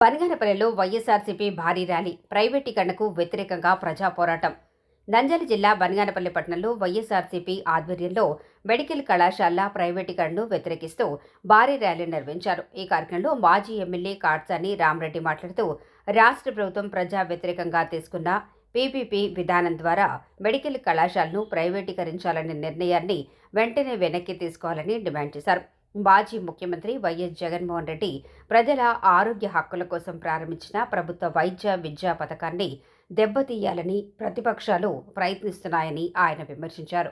బనగానపల్లిలో వైఎస్ఆర్సీపీ భారీ ర్యాలీ ప్రైవేటీకరణకు వ్యతిరేకంగా ప్రజా పోరాటం. నంద్యాల జిల్లా బనగానపల్లి పట్టణంలో వైఎస్ఆర్సీపీ ఆధ్వర్యంలో మెడికల్ కళాశాల ప్రైవేటీకరణను వ్యతిరేకిస్తూ భారీ ర్యాలీ నిర్వహించారు. ఈ కార్యక్రమంలో మాజీ ఎమ్మెల్యే కాట్సాని రామరెడ్డి మాట్లాడుతూ రాష్ట్ర ప్రభుత్వం ప్రజా వ్యతిరేకంగా తీసుకున్న పీపీపీ విధానం ద్వారా మెడికల్ కళాశాలను ప్రైవేటీకరించాలనే నిర్ణయాన్ని వెంటనే వెనక్కి తీసుకోవాలని డిమాండ్ చేశారు. మాజీ ముఖ్యమంత్రి వైఎస్ జగన్మోహన్ రెడ్డి ప్రజల ఆరోగ్య హక్కుల కోసం ప్రారంభించిన ప్రభుత్వ వైద్య విద్యా పథకాన్ని దెబ్బతీయాలని ప్రతిపక్షాలు ప్రయత్నిస్తున్నాయని ఆయన విమర్శించారు.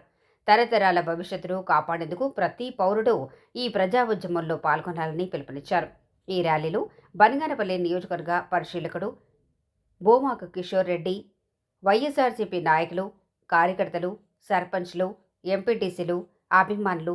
తరతరాల భవిష్యత్తును కాపాడేందుకు ప్రతి పౌరుడు ఈ ప్రజా ఉద్యమంలో పాల్గొనాలని పిలుపునిచ్చారు. ఈ ర్యాలీలో బనగానపల్లి నియోజకవర్గ పరిశీలకుడు బోమాక కిషోర్ రెడ్డి వైఎస్ఆర్సీపీ నాయకులు కార్యకర్తలు సర్పంచ్లు ఎంపీటీసీలు అభిమానులు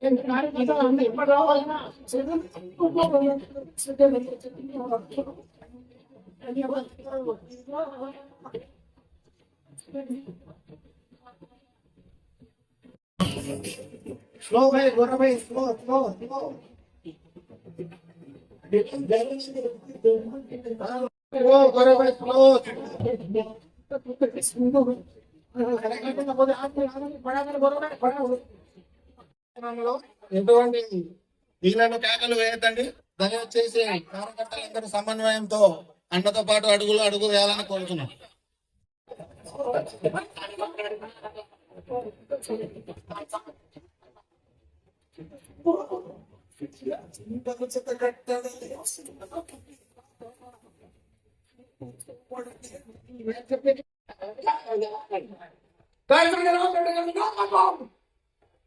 Slow, man. What am I? Slow, slow, slow. Slow, what am I? Slow. Slow. Slow ఎటువంటి వీళ్ళను కేకలు వేయద్దండి. దయచేసి కార్యకర్తలందరూ సమన్వయంతో అన్నతో పాటు అడుగులు అడుగు వేయాలని కోరుతున్నాం.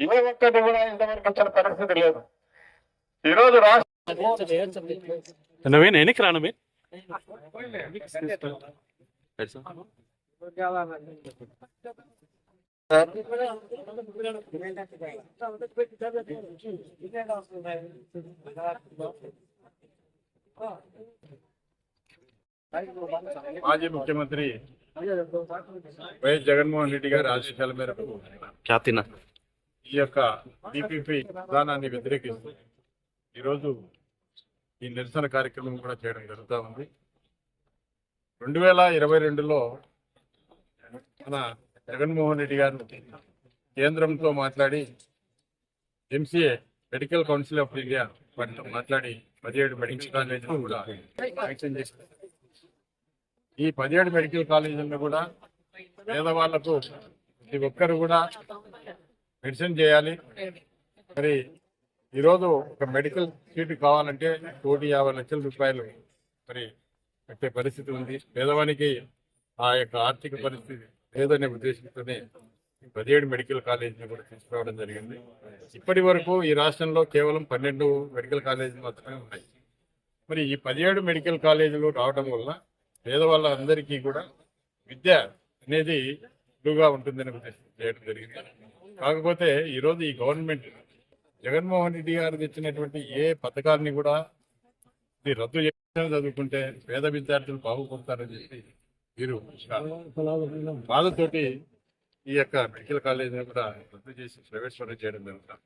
ఇవే ఒక్కటి కూడా ఇంతవరకు వచ్చిన పరిస్థితి లేదు. ఈరోజు రాష్ట్ర నవీన్ వెనక్కి రా నవీన్ మాజీ ముఖ్యమంత్రి వైఎస్ జగన్మోహన్ రెడ్డి గారి ఆదేశాల మేరకు ఈ యొక్క డిపిపి విధానాన్ని వ్యతిరేకిస్తూ ఈరోజు ఈ నిరసన కార్యక్రమం కూడా చేయడం జరుగుతూ ఉంది. రెండు వేల ఇరవై రెండులో మన జగన్మోహన్ రెడ్డి గారు కేంద్రంతో మాట్లాడి MCA medical council of India వాటితో మాట్లాడి పదిహేడు మెడికల్ కాలేజీలు కూడా శాంక్షన్ చేశారు. ఈ పదిహేడు మెడికల్ కాలేజీలను కూడా పేదవాళ్ళకు ప్రతి ఒక్కరు కూడా మెడిసిన్ చేయాలి. మరి ఈరోజు ఒక మెడికల్ సీట్ కావాలంటే కోటి యాభై లక్షల రూపాయలు మరి కట్టే పరిస్థితి ఉంది. పేదవానికి ఆ యొక్క ఆర్థిక పరిస్థితి లేదనే ఉద్దేశంతోనే ఈ పదిహేడు మెడికల్ కాలేజీని కూడా తీసుకురావడం జరిగింది. ఇప్పటి వరకు ఈ రాష్ట్రంలో కేవలం పన్నెండు మెడికల్ కాలేజీలు మాత్రమే ఉన్నాయి. మరి ఈ పదిహేడు మెడికల్ కాలేజీలు రావడం వల్ల పేదవాళ్ళందరికీ కూడా విద్య అనేది సులువుగా ఉంటుందని చేయడం జరిగింది. కాకపోతే ఈరోజు ఈ గవర్నమెంట్ జగన్మోహన్ రెడ్డి గారు తెచ్చినటువంటి ఏ పథకాన్ని కూడా ఇది రద్దు చేసిన చదువుకుంటే పేద విద్యార్థులు బాగుపడతారని చెప్పి వీరు బాధతోటి ఈ యొక్క మెడికల్ కాలేజీని కూడా రద్దు చేసి ప్రవేశపరం చేయడం జరుగుతుంది.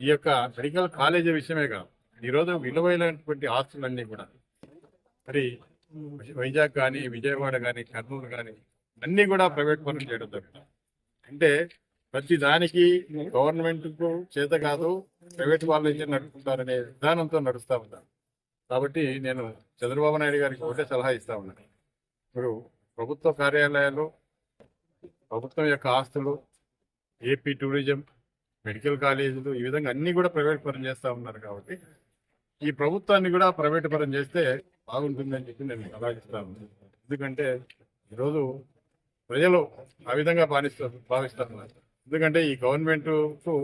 ఈ యొక్క మెడికల్ కాలేజీ విషయమే కాదు ఈరోజు విలువైనటువంటి ఆస్తులన్నీ కూడా మరి వైజాగ్ కానీ విజయవాడ కానీ కర్నూలు కానీ అన్నీ కూడా ప్రైవేట్ పనులు చేయడం జరుగుతుంది. అంటే ప్రతి దానికి గవర్నమెంట్కు చేత కాదు ప్రైవేట్ వాళ్ళు ఇచ్చి నడుపుకుంటారనే విధానంతో నడుస్తూ ఉంటాను కాబట్టి నేను చంద్రబాబు నాయుడు గారికి ఒకటే సలహా ఇస్తా ఉన్నాను ఇప్పుడు ప్రభుత్వ కార్యాలయాలు ప్రభుత్వం యొక్క ఆస్తులు ఏపీ టూరిజం మెడికల్ కాలేజీలు ఈ విధంగా అన్నీ కూడా ప్రైవేట్ పరం చేస్తూ ఉన్నారు కాబట్టి ఈ ప్రభుత్వాన్ని కూడా ప్రైవేట్ పరం చేస్తే బాగుంటుందని చెప్పి నేను అలాగిస్తాను ఎందుకంటే ఈరోజు ప్రజలు ఆ విధంగా భావిస్తారు భావిస్తున్నారు. ఎందుకంటే ఈ గవర్నమెంటుకు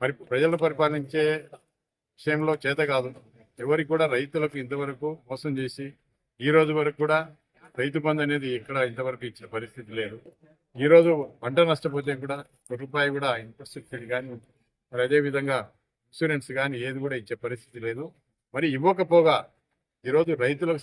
పరి ప్రజలు పరిపాలించే విషయంలో చేత కాదు. ఎవరికి కూడా రైతులకు ఇంతవరకు మోసం చేసి ఈ రోజు వరకు కూడా రైతు బంధు అనేది ఇక్కడ ఇంతవరకు ఇచ్చిన పరిస్థితి లేదు. ఈ రోజు పంట నష్టపోతే కూడా రూపాయి కూడా ఇన్ఫ్రాస్ట్రక్చర్ కానీ మరి అదే విధంగా ఇన్సూరెన్స్ కానీ ఏది కూడా ఇచ్చే పరిస్థితి లేదు. మరి ఇవ్వకపోగా ఈరోజు రైతులకు